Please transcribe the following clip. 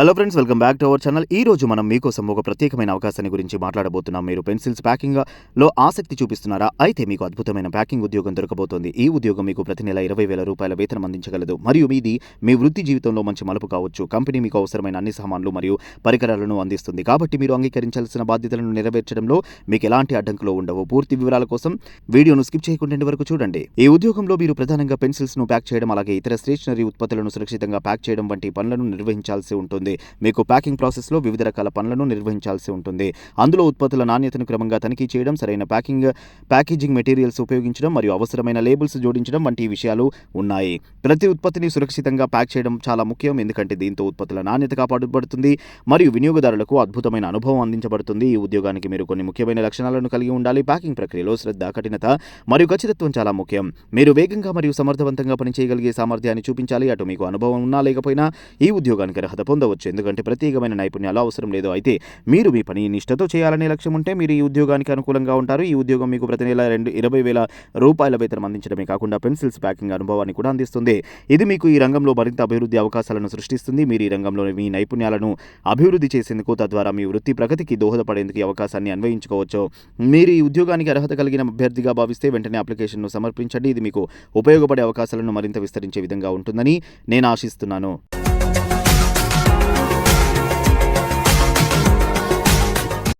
Hello friends welcome back to our channel ఈ రోజు మనం మీకోసం ఒక ప్రత్యేకమైన అవకాశాన్ని గురించి మాట్లాడబోతున్నాం. మీరు పెన్సిల్స్ ప్యాకింగ్లో ఆసక్తి చూపిస్తున్నారా? అయితే మీకు అద్భుతమైన ప్యాకింగ్ ఉద్యోగం దొరకబోతోంది. ఈ ఉద్యోగం మీకు ప్రతి నెల ఇరవై వేల రూపాయల వేతనం అందించగలదు. మరియు మీది మీ వృత్తి జీవితంలో మంచి మలుపు కావచ్చు. కంపెనీ మీకు అవసరమైన అన్ని సామాన్లు మరియు పరికరాలను అందిస్తుంది. కాబట్టి మీరు అంగీకరించాల్సిన బాధ్యతలను నెరవేర్చడంలో మీకు ఎలాంటి అడ్డంకులు ఉండవు. పూర్తి వివరాల కోసం వీడియోను స్కిప్ చేయకుండా వరకు చూడండి. ఈ ఉద్యోగంలో మీరు ప్రధానంగా పెన్సిల్స్ను ప్యాక్ చేయడం అలాగే ఇతర స్టేషనరీ ఉత్పత్తులను సురక్షితంగా ప్యాక్ చేయడం వంటి పనులను నిర్వహించాల్సి ఉంటుంది. మీకు ప్యాకింగ్ ప్రాసెస్లో వివిధ రకాల పనులను నిర్వహించాల్సి ఉంటుంది. అందులో ఉత్పత్తుల నాణ్యతను క్రమంగా తనిఖీ చేయడం సరైన ప్యాకింగ్ ప్యాకేజింగ్ మెటీరియల్స్ ఉపయోగించడం మరియు అవసరమైన లేబుల్స్ జోడించడం వంటి విషయాలు ఉన్నాయి. ప్రతి ఉత్పత్తిని సురక్షితంగా ప్యాక్ చేయడం చాలా ముఖ్యం. ఎందుకంటే దీంతో ఉత్పత్తుల నాణ్యత కాపాడబడుతుంది మరియు వినియోగదారులకు అద్భుతమైన అనుభవం అందించబడుతుంది. ఈ ఉద్యోగానికి మీరు కొన్ని ముఖ్యమైన లక్షణాలను కలిగి ఉండాలి. ప్యాకింగ్ ప్రక్రియలో శ్రద్ధ కఠినత మరియు ఖచ్చితత్వం చాలా ముఖ్యం. మీరు వేగంగా మరియు సమర్థవంతంగా పనిచేయగలిగే సామర్థ్యాన్ని చూపించాలి. అటు మీకు అనుభవం ఉన్నా లేకపోయినా ఈ ఉద్యోగానికి అర్హత పొందవచ్చు. ఎందుకంటే ప్రత్యేకమైన నైపుణ్యాలు అవసరం లేదు. అయితే మీరు మీ పని నిష్ఠతో చేయాలనే లక్ష్యం ఉంటే మీరు ఈ ఉద్యోగానికి అనుకూలంగా ఉంటారు. ఈ ఉద్యోగం మీకు ప్రతి నెల రెండు ఇరవై వేల రూపాయల వేతనం అందించడమే కాకుండా పెన్సిల్స్ ప్యాకింగ్ అనుభవాన్ని కూడా అందిస్తుంది. ఇది మీకు ఈ రంగంలో మరింత అభివృద్ధి అవకాశాలను సృష్టిస్తుంది. మీరు ఈ రంగంలో మీ నైపుణ్యాలను అభివృద్ధి చేసేందుకు తద్వారా మీ వృత్తి ప్రగతికి దోహదపడేందుకు అవకాశాన్ని అన్వయించుకోవచ్చు. మీరు ఈ ఉద్యోగానికి అర్హత కలిగిన అభ్యర్థిగా భావిస్తే వెంటనే అప్లికేషన్ను సమర్పించండి. ఇది మీకు ఉపయోగపడే అవకాశాలను మరింత విస్తరించే విధంగా ఉంటుందని నేను ఆశిస్తున్నాను.